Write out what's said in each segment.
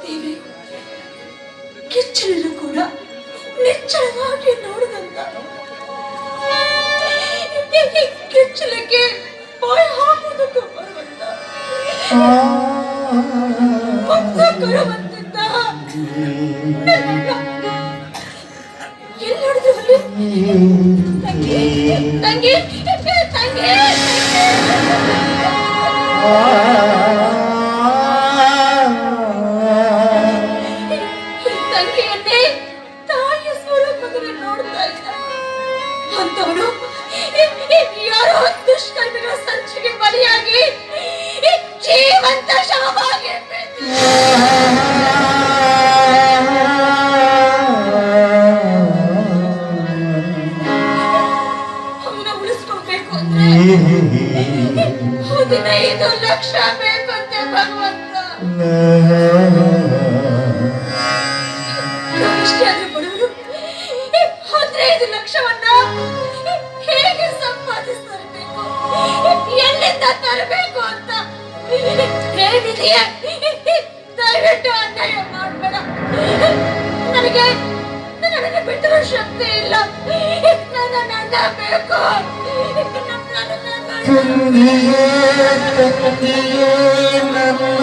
ದೇವಿ ಕಿಚ್ಚಲಿರು ಕೂಡ ನಿಚ್ಚಳವಾಗಿ ನೋಡಿದಂತ ಈ ಕಿಚ್ಚಲಿಗೆ ಬಾಯಿ ಹಾಕುವುದಕ್ಕೂ ಬರುವಂತ ಮುಗ್ಧ ಕರುವಂತಿದ್ದ ಎಲ್ಲಿ ನೋಡಿದೆ ತಂಗಿ ತಂಗಿ ತಂಗಿ ಹದಿನೈದು ಲಕ್ಷ ಬೇಕಂತೆ ಭಗವಂತ. ನಾವಿಷ್ಟೇ ಆದ್ರೂ ಬಡವರು ಹದಿನೈದು ಲಕ್ಷವನ್ನ ಹೇಗೆ ಸಂಪಾದಿಸ್ತರಬೇಕು ಎಲ್ಲಿಂದ ತರಬೇಕು ಅಂತ? ಹೇ ವಿಧಿಯೇ, ದಯವಿಟ್ಟು ಅನ್ಯಾಯ ಮಾಡಬೇಡ. ನನಗೆ ನನಗೆ ಬಿಟ್ಟರೂ ಶಕ್ತಿ ಇಲ್ಲ. ನನ್ನ ನನ್ನ ಬೇಕು. ನನ್ನ ನನ್ನ ತಂಗಿಯೇ ತಂಗಿಯೇ ನನ್ನ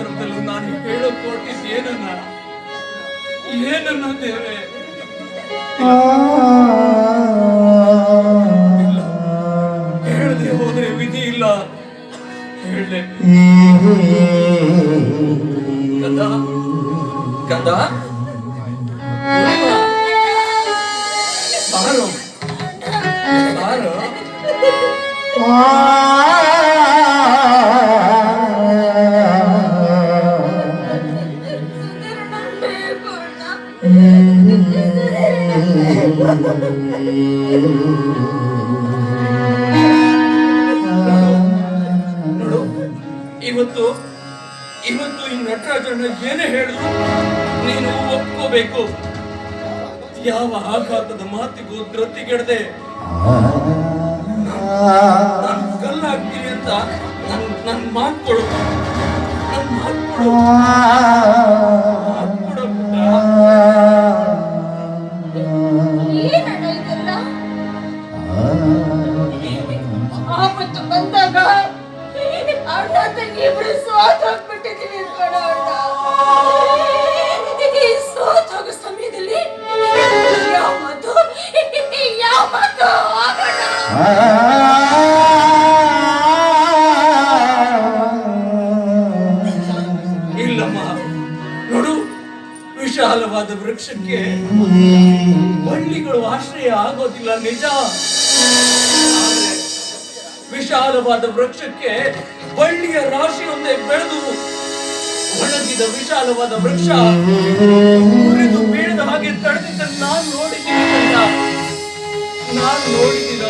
ಸಂದರ್ಭದಲ್ಲಿ ನಾನು ಹೇಳೋ ಕೊಟ್ಟಿದ್ದು ಏನನ್ನ? ಏನನ್ನ ದೇವ್ರೆ? ಹೇಳದೆ ಹೋದ್ರೆ ಇಲ್ಲ. ಬಾರೋ. ಇವತ್ತು ಇವತ್ತು ಈ ನಟರಾಜಣ್ಣ ಏನೇ ಹೇಳಿದ್ರು ನೀನು ಒಪ್ಕೋಬೇಕು. ಯಾವ ಆಘಾತದ ಮಾತಿಗೂ ಧೃತಿಗೆಡದೆ ನಾನು ಕಲ್ಲಾಗ್ತೀನಿ ಅಂತ ನನ್ ನನ್ ಕೊಡು. ನನ್ ಮಾತು ಕೊಡು. ಮಾತ್ ಕೊಡು ಪುಟ್ಟ. ಏನಣ್ಣ ಇದೆಲ್ಲ? ಆಪತ್ತು ಬಂದಾಗ ಅಣ್ಣ ತಂಗಿ ಇಬ್ರು ಸೋತ್ ಹೋಗ್ಬಿಟ್ಟಿದೀವಿ ಕಣ ಅಣ್ಣ ಈ ಸೋತ್ ಹೋಗೋ ಸಮಯದಲ್ಲಿ ಯಾವ ಮಾತು? ಯಾವ ಮಾತು? ಇಲ್ಲಮ್ಮ ನೋಡು ವಿಶಾಲವಾದ ವೃಕ್ಷಕ್ಕೆ ಬಳ್ಳಿಗಳು ಆಶ್ರಯ ಆಗೋದಿಲ್ಲ ನಿಜ. ಆದ್ರೆ ವಿಶಾಲವಾದ ವೃಕ್ಷಕ್ಕೆ ಬಳ್ಳಿಯ ರಾಶಿಯೊಂದೇ ಬೆಳೆದು ಒಣಗಿದ ವಿಶಾಲವಾದ ವೃಕ್ಷ ಮುರಿದು ಬೀಳದ ಹಾಗೆ ತಡೆದಿದ್ದ ನಾನು ನೋಡಿದ್ದೀನಿ. ನಾನು ನೋಡಿದ್ದೀನ?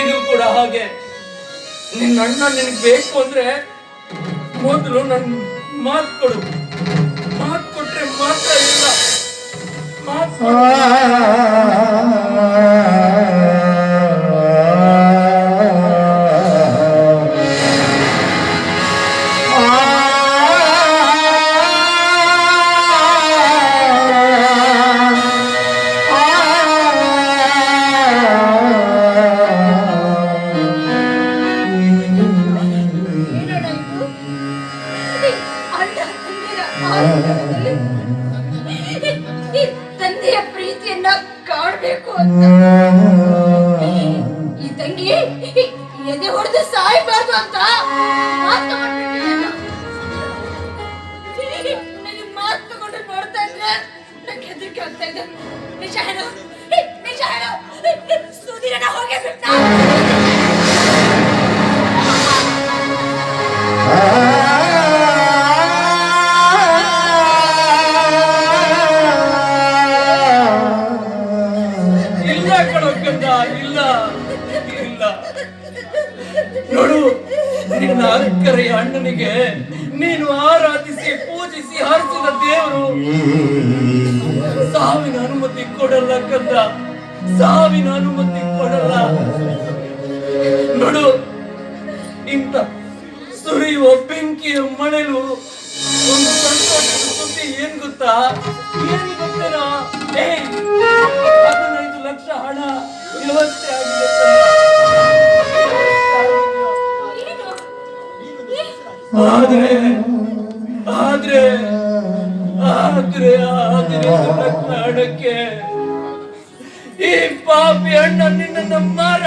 ಇದು ಕೂಡ ಹಾಗೆ. ನಿನ್ನ ಅಣ್ಣ ನಿನಗೆ ಬೇಕು ಅಂದ್ರೆ ಮೊದಲು ನನ್ನ ಮಾತು ಕೊಡು. ಮಾತು ಕೊಟ್ರೆ ಮಾತ್ರ ಇಲ್ಲ. ಮಾತ್ ತಂದೆಯ ಪ್ರೀತಿಯನ್ನ ಕಾಣಬೇಕು ಈ ತಂಗಿ ಎದೆ ಹೊಡೆದು ಸಾಯ್ಬಾರ್ದು ಅಂತ ಮಾತು ನಂಗೆ ಇದೆ. ನಿಜ ಹೇಳು. ನಿಜ ಹೇಳು. ಹೋಗಿ ಬಿಟ್ಟ ನೀನು ಆರಾಧಿಸಿ ಪೂಜಿಸಿ ಹರಿಸಿದ ದೇವರು. ಸಾವಿನ ಅನುಮತಿ ಕೊಡಲ್ಲ ಕಂದ. ಸಾವಿನ ಅನುಮತಿ ಕೊಡಲ್ಲ. ನೋಡು ಇಂತ ಸುರಿಯುವ ಬೆಂಕಿಯ ಮಳೆಲು ಒಂದು ಸಂತೋಷದ ಸುದ್ದಿ ಏನ್ ಗೊತ್ತಾ? ಏನ್ ಗೊತ್ತೇನೋ? ಏ ಹದಿನೈದು ಲಕ್ಷ ಹಣ ವ್ಯವಸ್ಥೆ ಆಗಿದೆ ಆದ್ರೆ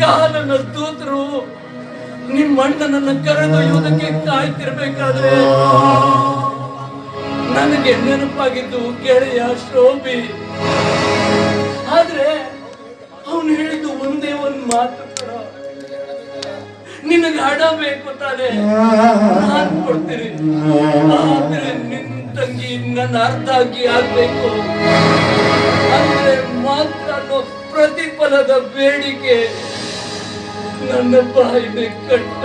ಕಾಲನ ದೂತರು ನಿಮ್ಮ ಅಣ್ಣನನ್ನ ಕರೆದೊಯ್ಯುವುದಕ್ಕೆ ಕಾಯ್ತಿರ್ಬೇಕಾದ್ರೆ ನನಗೆ ನೆನಪಾಗಿದ್ದು ಗೆಳೆಯ ಶೋಭಿ. ಆದ್ರೆ ಅವನು ಹೇಳಿದ್ದು ಒಂದೇ ಒಂದು ಮಾತು ಕಣ ನಿನಗೆ ಹಣ ಬೇಕು ತಾನೆ, ನಾನು ಕೊಡ್ತೀನಿ. ಆದ್ರೆ ನಿನ್ ತಂಗಿ ನನ್ನ ಅರ್ಧ ಆಗಿ ಆಗ್ಬೇಕು. ಅಂದ್ರೆ ಅನ್ನೋ ಪ್ರತಿಫಲದ ಬೇಡಿಕೆ ನನ್ನ ಬಾಯಿಗೆ ಕಟ್ಟ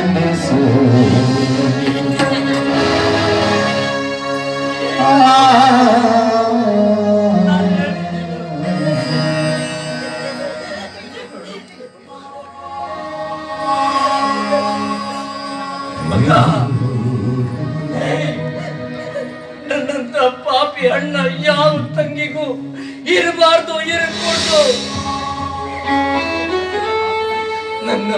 ಯಾವ ತಂಗಿಗೂ ಇರಬಾರ್ದು, ಇರಕೂಡ್ದು. ನನ್ನ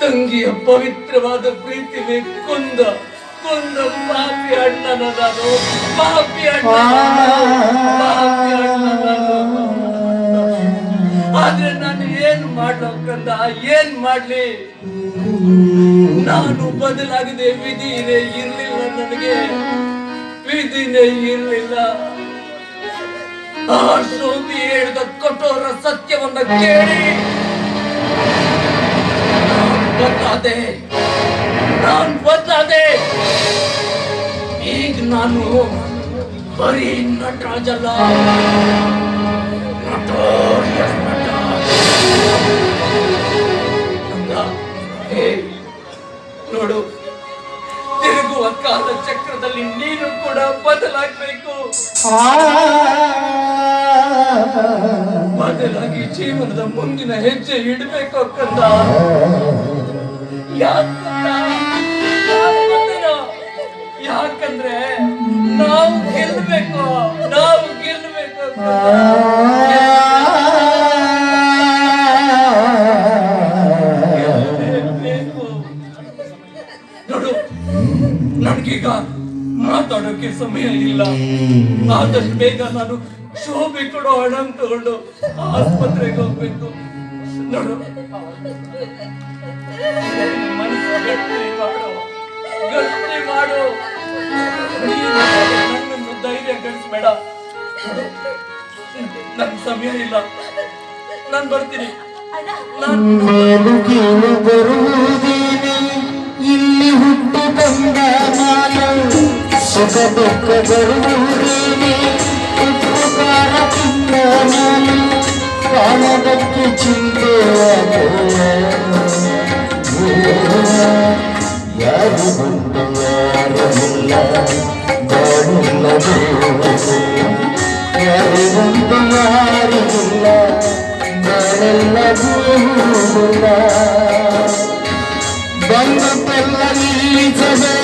ತಂಗಿಯ ಪವಿತ್ರವಾದ ಪ್ರೀತಿಗೆ ಕೊಂದ ಕೊಂದ ಪಾಪಿ ಅಣ್ಣನ ನಾನು ಪಾಪಿ ಅಣ್ಣ ಪಾಪಿ ಅಣ್ಣ ನಾನು. ಆದ್ರೆ ನಾನು ಏನ್ ಮಾಡ್ಲಕ್ಕಂದ ಏನ್ ಮಾಡ್ಲಿ? ನಾನು ಬದಲಾಗದೆ ವಿಧಿನೇ ಇರ್ಲಿಲ್ಲ ನನಗೆ. ವಿಧಿನೇ ಇರ್ಲಿಲ್ಲ. ಆ ಶೋಭಿ ಹೇಳಿದ ಕಠೋರ ಸತ್ಯವನ್ನ ಕೇಳಿ. ಬದಲಾದೆ, ನಾನು ಬದಲಾದೆ. ಈಗ ನಾನು ಬರೀ ನಟರಾಜಲ್ಲ ನಟೋರಿಯಸ್ ನಟ. ನೋಡು ಕಾಲ ಚಕ್ರದಲ್ಲಿ ನೀನು ಕೂಡ ಬದಲಾಗಬೇಕು. ಬದಲಾಗಿ ಜೀವನದ ಮುಂದಿನ ಹೆಜ್ಜೆ ಇಡಬೇಕು ಕಂದ ಯಾಕಂದ? ಯಾಕಂದ್ರೆ? ನಾವು ಗೆಲ್ಲಬೇಕು ನಾವು ಗೆಲ್ಬೇಕು ಮಾತಾಡೋಕೆ ಸಮಯ ಇಲ್ಲ ಆದಷ್ಟು ಬೇಗ ನಾನು ಶೋಭೆ ಕೊಡೋ ಹಣ ತಗೊಂಡು ಆಸ್ಪತ್ರೆಗೆ ಹೋಗ್ಬೇಕು. ನೋಡು. ಗಟ್ಟಿ ಮಾಡು. ನನ್ನನ್ನು ಧೈರ್ಯ ಗಳಿಸ್ಬೇಡ ನನ್ ಸಮಯ ಇಲ್ಲ ನಾನ್ ಬರ್ತೀನಿ. ನಾನು ಬರುವುದೇನೆ? ಇಲ್ಲಿ ಹುಟ್ಟು ಬಂದ ನಾನು సుఖ దుఃఖ గరువుని ఉపకార చింతనాలు ప్రాణదక్కి చింతయారు గుండయారుల్ల దారుల్ల యారు గుండయారుల్ల దారుల్ల భూముల బంధు పిల్ల నిలిచవే